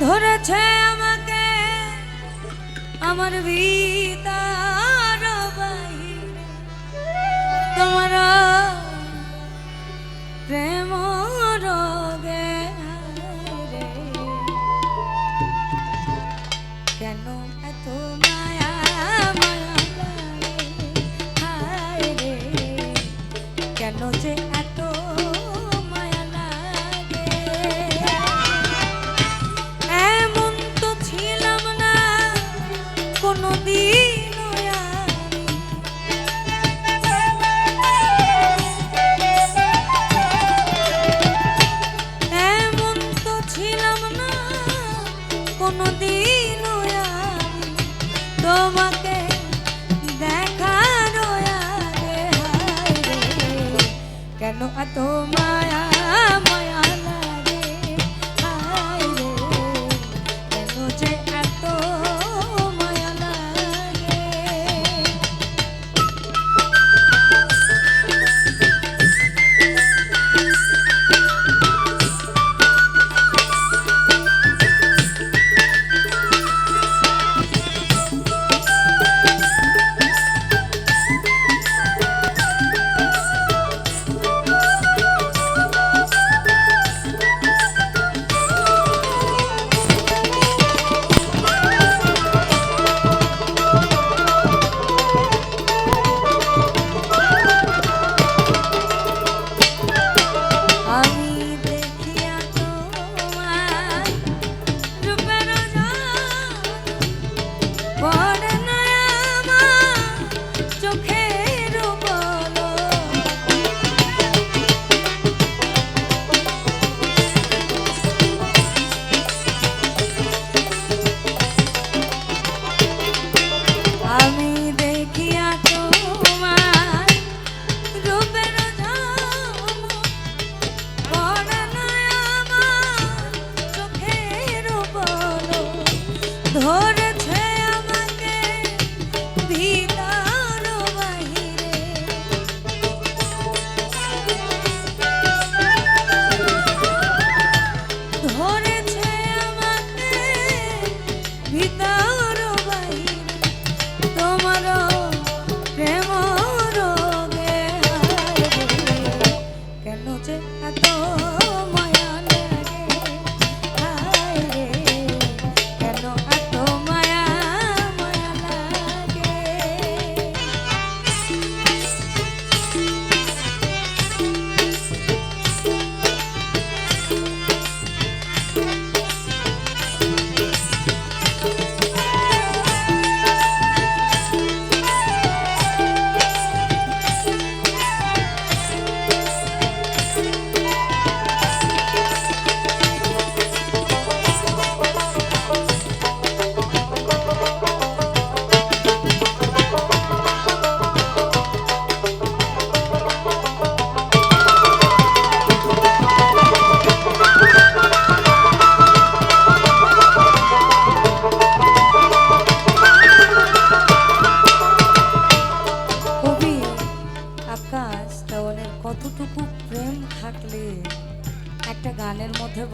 ধরেছে আমাকে আমার ভিতর তোমার প্রেম রোগে কেন এত মায়া মায়া হায় রে কেন যে ধরে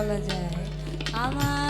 বলা যায়। আমার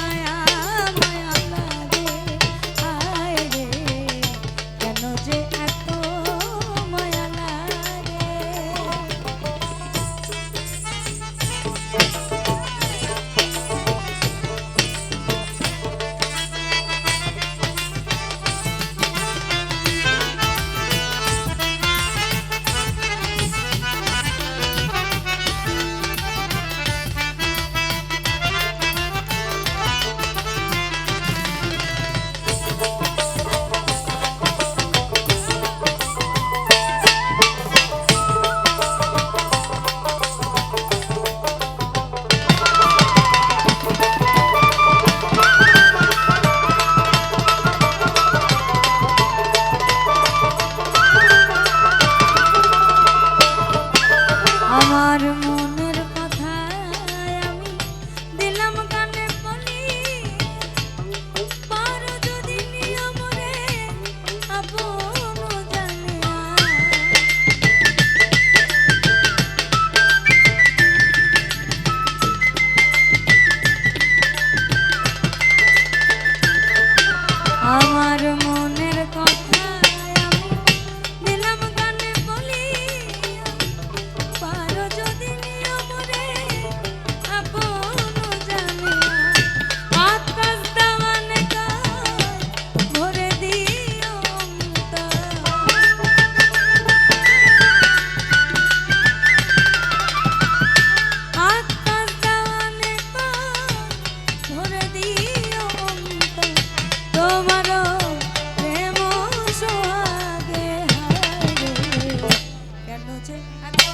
আমার noche. Adiós.